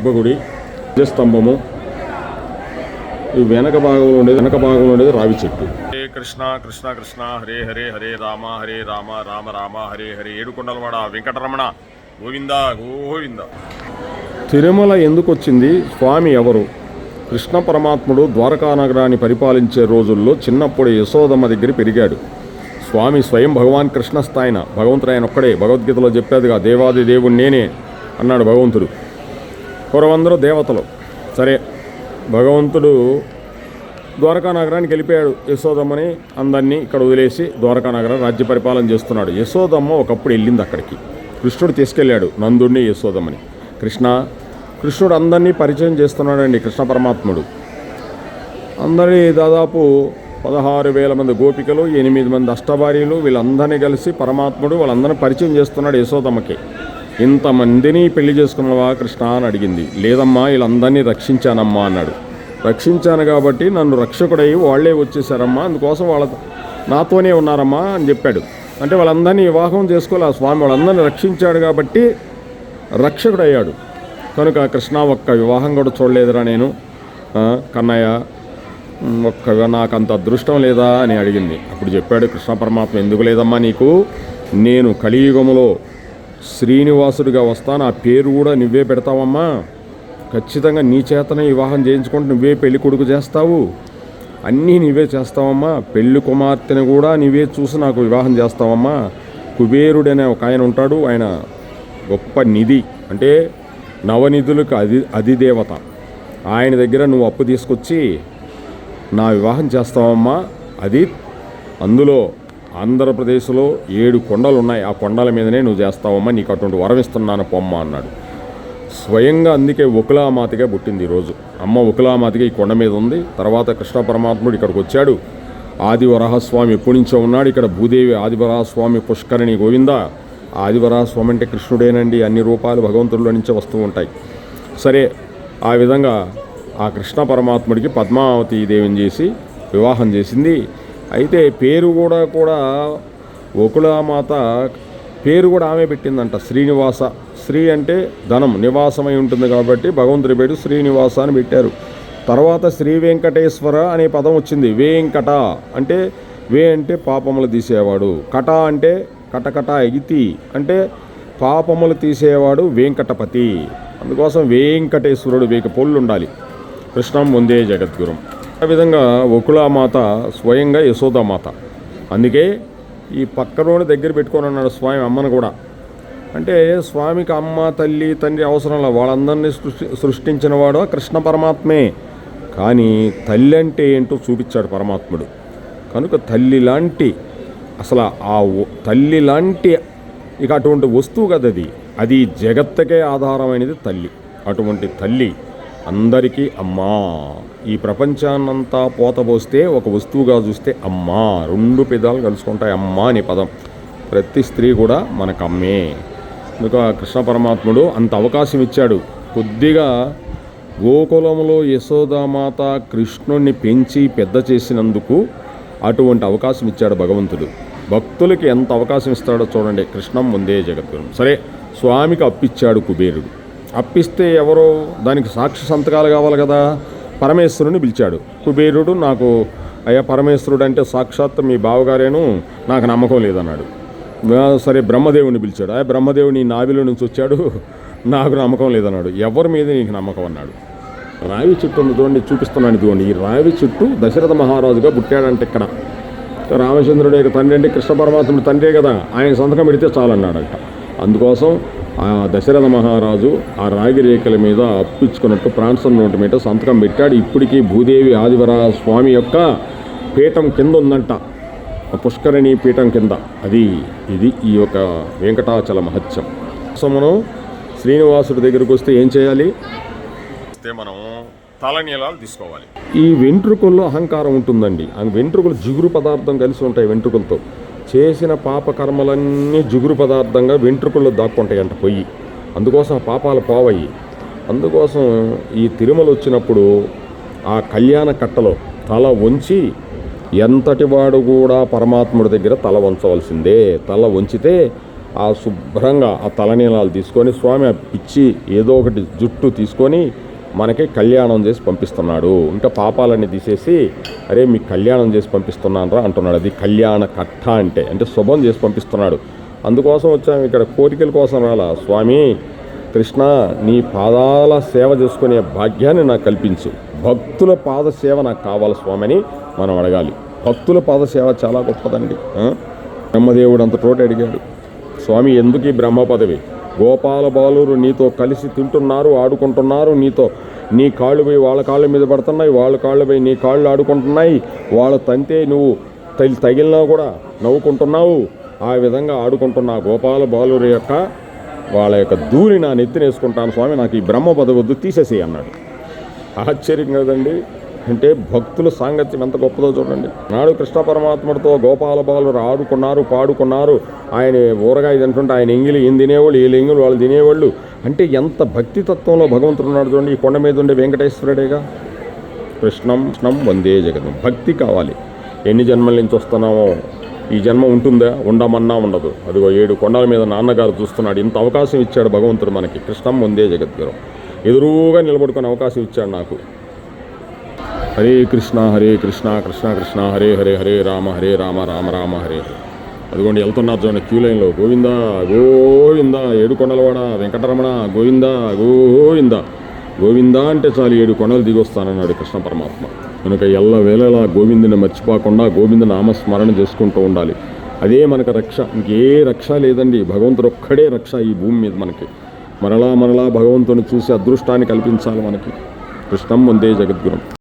గర్భగుడి స్తంభము ఈ వెనక భాగంలో ఉండేది వెనక భాగంలో ఉండేది రావి చెట్టు. హరే కృష్ణ కృష్ణ కృష్ణ హరే హరే హరే రామ హరే రామ రామ రామ హరే హరే. ఏడుకొండలవాడ వెంకటరమణ. గోవింద గోవింద. తిరుమల ఎందుకు వచ్చింది? స్వామి ఎవరు? కృష్ణ పరమాత్ముడు ద్వారకా నగరాన్ని పరిపాలించే రోజుల్లో చిన్నప్పుడు యశోదమ్మ దగ్గర పెరిగాడు. స్వామి స్వయం భగవాన్ కృష్ణ స్థాయిన భగవంతుడు ఆయన ఒక్కడే. భగవద్గీతలో చెప్పేదిగా దేవాది దేవుడు నేనే అన్నాడు భగవంతుడు. పూర్వందరూ దేవతలు. సరే భగవంతుడు ద్వారకా నగరానికి వెళ్ళిపోయాడు యశోదమ్మని అందరినీ ఇక్కడ వదిలేసి ద్వారకా నగరం రాజ్య పరిపాలన చేస్తున్నాడు. యశోదమ్మ ఒకప్పుడు వెళ్ళింది అక్కడికి. కృష్ణుడు తీసుకెళ్ళాడు నందుడిని యశోదమ్మని. కృష్ణ కృష్ణుడు అందరినీ పరిచయం చేస్తున్నాడండి కృష్ణ పరమాత్ముడు. అందరి దాదాపు పదహారు వేల మంది గోపికలు ఎనిమిది మంది అష్టభార్యలు వీళ్ళందరినీ కలిసి పరమాత్ముడు వాళ్ళందరినీ పరిచయం చేస్తున్నాడు యశోదమ్మకి. ఇంతమందిని పెళ్ళి చేసుకున్నవా కృష్ణ అని అడిగింది. లేదమ్మా వీళ్ళందరినీ రక్షించానమ్మా అన్నాడు. రక్షించాను కాబట్టి నన్ను రక్షకుడై వాళ్ళే వచ్చేసారమ్మా అందుకోసం వాళ్ళ నాతోనే ఉన్నారమ్మా అని చెప్పాడు. అంటే వాళ్ళందరినీ వివాహం చేసుకోవాలి. ఆ స్వామి వాళ్ళందరినీ రక్షించాడు కాబట్టి రక్షకుడయ్యాడు. కనుక కృష్ణ ఒక్క వివాహం కూడా చూడలేదురా నేను. కన్నయ్య ఒక్క నాకు అంత అదృష్టం లేదా అని అడిగింది. అప్పుడు చెప్పాడు కృష్ణ పరమాత్మ ఎందుకు లేదమ్మా నీకు? నేను కలియుగములో శ్రీనివాసుడిగా వస్తాను. నా పేరు కూడా నువ్వే పెడతావమ్మా. ఖచ్చితంగా నీ చేతనే వివాహం చేయించుకుంటూ నువ్వే పెళ్ళి కొడుకు చేస్తావు. అన్నీ నీవే చేస్తావమ్మా. పెళ్ళి కుమార్తెను కూడా నీవే చూసి నాకు వివాహం చేస్తావమ్మా. కుబేరుడు అనే ఒక ఆయన ఉంటాడు. ఆయన గొప్ప నిధి. అంటే నవనిధులకు అది అధిదేవత. ఆయన దగ్గర నువ్వు అప్పు తీసుకొచ్చి నా వివాహం చేస్తావమ్మా. అది అందులో ఆంధ్రప్రదేశ్లో ఏడు కొండలు ఉన్నాయి ఆ కొండల మీదనే నువ్వు చేస్తావమ్మా నీకు అటువంటి వరం ఇస్తున్నాను పొమ్మ అన్నాడు. స్వయంగా అందుకే ఉకులామాతగా పుట్టింది ఈరోజు అమ్మ ఉకులామాతగా ఈ కొండ మీద ఉంది. తర్వాత కృష్ణ పరమాత్ముడు ఇక్కడికి వచ్చాడు. ఆదివరాహస్వామి ఎప్పటి నుంచో ఉన్నాడు. ఇక్కడ భూదేవి ఆదివరాహస్వామి పుష్కరిణి గోవింద. ఆదివరాహస్వామి అంటే కృష్ణుడేనండి. అన్ని రూపాలు భగవంతుడిలో నుంచే వస్తూ ఉంటాయి. సరే ఆ విధంగా ఆ కృష్ణ పరమాత్ముడికి పద్మావతి దేవిని చేసి వివాహం చేసింది. అయితే పేరు కూడా కూడా ఒకళామాత పేరు కూడా ఆమె పెట్టిందంట. శ్రీనివాస. శ్రీ అంటే ధనం నివాసమై ఉంటుంది కాబట్టి భగవంతుడి పేరు శ్రీనివాస అని పెట్టారు. తర్వాత శ్రీ వెంకటేశ్వర అనే పదం వచ్చింది. వేంకట అంటే వే అంటే పాపములు తీసేవాడు. కట అంటే కటకట ఇతి అంటే పాపములు తీసేవాడు వెంకటపతి. అందుకోసం వెంకటేశ్వరుడు వేక పొల్లు ఉండాలి కృష్ణం ముందే జగద్గురం. ఆ విధంగా ఒకులామాత స్వయంగా యశోదామాత అందుకే ఈ పక్కలోని దగ్గర పెట్టుకొని అన్నాడు స్వామి అమ్మను కూడా. అంటే స్వామికి అమ్మ తల్లి తండ్రి అవసరంలో వాళ్ళందరినీ సృష్టి సృష్టించిన వాడు కృష్ణ పరమాత్మే. కానీ తల్లి అంటే ఏంటో చూపించాడు పరమాత్ముడు. కనుక తల్లి లాంటి అసలు ఆ తల్లి లాంటి ఇక అటువంటి వస్తువు కదా అది అది జగత్తుకే ఆధారమైనది తల్లి. అటువంటి తల్లి అందరికీ అమ్మా. ఈ ప్రపంచాన్నంతా పోతబోస్తే ఒక వస్తువుగా చూస్తే అమ్మా. రెండు పెదాలు కలుసుకుంటాయి అమ్మా అనే పదం. ప్రతి స్త్రీ కూడా మనకు అమ్మే కృష్ణ పరమాత్ముడు అంత అవకాశం ఇచ్చాడు. కొద్దిగా గోకులంలో యశోదామాత కృష్ణుణ్ణి పెంచి పెద్ద చేసినందుకు అటువంటి అవకాశం ఇచ్చాడు భగవంతుడు. భక్తులకి ఎంత అవకాశం ఇస్తాడో చూడండి. కృష్ణం ముందే జగద్గురు సరే స్వామికి అప్పిచ్చాడు కుబేరుడు. అప్పిస్తే ఎవరో దానికి సాక్షి సంతకాలు కావాలి కదా. పరమేశ్వరుని పిలిచాడు. కుబేరుడు నాకు అయ్యా పరమేశ్వరుడు అంటే సాక్షాత్ మీ బావగారేను నాకు నమ్మకం లేదన్నాడు. సరే బ్రహ్మదేవుని పిలిచాడు. ఆ బ్రహ్మదేవుని నావిలో నుంచి వచ్చాడు నాకు నమ్మకం లేదన్నాడు. ఎవరి మీద నీకు నమ్మకం? అన్నాడు. రావి చెట్టు ఉంది చూడండి చూపిస్తున్నాను ఇదిగోండి. ఈ రావి చుట్టూ దశరథ మహారాజుగా పుట్టాడంటే ఇక్కడ. రామచంద్రుడు యొక్క తండ్రి అంటే కృష్ణ పరమాత్ముడు తండ్రే కదా. ఆయన సంతకం పెడితే చాలన్నాడంట. అందుకోసం ఆ దశరథ మహారాజు ఆ రాగి రేఖల మీద అప్పించుకున్నట్టు నోటి మీద సంతకం పెట్టాడు. ఇప్పటికీ భూదేవి ఆదివర స్వామి యొక్క పీఠం కింద ఉందంట. పుష్కరిణి పీఠం కింద. అది ఇది ఈ యొక్క వెంకటాచల మహత్యం. సో మనం శ్రీనివాసుడి దగ్గరికి వస్తే ఏం చేయాలి? వస్తే మనం తలనీలాలు తీసుకోవాలి. ఈ వెంట్రుకల్లో అహంకారం ఉంటుందండి. ఆ వెంట్రుకలు జిగురు పదార్థం కలిసి ఉంటాయి వెంట్రుకలతో. చేసిన పాపకర్మలన్నీ జిగురు పదార్థంగా వెంట్రుకల్లో దాక్కుంటాయంట పొయ్యి. అందుకోసం పాపాలు పోవయ్యి. అందుకోసం ఈ తిరుమల వచ్చినప్పుడు ఆ కళ్యాణ కట్టలో తల వంచి ఎంతటి వాడు కూడా పరమాత్ముడి దగ్గర తల వంచవలసిందే. తల వంచితే ఆ శుభ్రంగా ఆ తలనీలాలు తీసుకొని స్వామి ఆ పిచ్చి ఏదో ఒకటి జుట్టు తీసుకొని మనకి కళ్యాణం చేసి పంపిస్తున్నాడు. ఇంకా పాపాలన్నీ తీసేసి అరే మీకు కళ్యాణం చేసి పంపిస్తున్నాను రా అంటున్నాడు. అది కళ్యాణ కట్ట అంటే అంటే శుభం చేసి పంపిస్తున్నాడు. అందుకోసం వచ్చాము ఇక్కడ. కోరికల కోసం రాలా. స్వామి కృష్ణ నీ పాదాల సేవ చేసుకునే భాగ్యాన్ని నాకు కల్పించు. భక్తుల పాద సేవ నాకు కావాలి స్వామి అని మనం అడగాలి. భక్తుల పాద సేవ చాలా గొప్పదండి. బ్రహ్మదేవుడు అంత తోట అడిగాడు. స్వామి ఎందుకు ఈ బ్రహ్మ పదవి? గోపాల బాలురు నీతో కలిసి తింటున్నారు ఆడుకుంటున్నారు. నీతో నీ కాళ్ళు పోయి వాళ్ళ కాళ్ళ మీద పడుతున్నాయి వాళ్ళ కాళ్ళు పోయి నీ కాళ్ళు ఆడుకుంటున్నాయి. వాళ్ళ తంతే నువ్వు తగిలి తగిలినా కూడా నవ్వుకుంటున్నావు. ఆ విధంగా ఆడుకుంటున్న గోపాల బాలురు యొక్క వాళ్ళ యొక్క ధూళి నా నెత్తినేసుకుంటాను స్వామి. నాకు ఈ బ్రహ్మ పదవద్దు వద్దు అన్నాడు. ఆశ్చర్యం కదండి. అంటే భక్తుల సాంగత్యం ఎంత గొప్పదో చూడండి. నాడు కృష్ణ పరమాత్ముడితో గోపాల బాలురు ఆడుకున్నారు పాడుకున్నారు. ఆయన ఊరగాయ తింటుంటే ఆయన ఎంగిలి ఈయన తినేవాళ్ళు వీళ్ళు ఎంగిలి వాళ్ళు తినేవాళ్ళు. అంటే ఎంత భక్తి తత్వంలో భగవంతుడు ఉన్నాడు చూడండి ఈ కొండ మీద ఉండే వెంకటేశ్వరుడేగా. కృష్ణం కృష్ణం వందే జగతం భక్తి కావాలి. ఎన్ని జన్మల నుంచి వస్తున్నామో ఈ జన్మ ఉంటుందా? ఉండమన్నా ఉండదు. అదిగో ఏడు కొండల మీద నాన్నగారు చూస్తున్నాడు ఇంత అవకాశం ఇచ్చాడు భగవంతుడు మనకి. కృష్ణం వందే జగద్గురం. ఎదురుగా నిలబడుకునే అవకాశం ఇచ్చాడు నాకు. హరే కృష్ణ హరే కృష్ణ కృష్ణ కృష్ణ హరే హరే హరే రామ హరే రామ రామ రామ హరే హరే. అదిగోండి వెళ్తున్నారు చూడండి క్యూ లైన్లో. గోవింద గోవింద ఏడు కొండలవాడ వెంకటరమణ గోవింద గోవింద. గోవింద అంటే చాలు ఏడు కొండలు దిగొస్తానన్నాడు కృష్ణ పరమాత్మ. కనుక ఎల్ల వేళలా గోవిందుని మర్చిపోకుండా గోవింద నామస్మరణ చేసుకుంటూ ఉండాలి. అదే మనకు రక్ష. ఇంకే రక్ష లేదండి. భగవంతుడు ఒక్కడే రక్ష ఈ భూమి మీద మనకి. మరలా మరలా భగవంతుని చూసి అదృష్టాన్ని కల్పించాలి మనకి. కృష్ణం వందే జగద్గురం.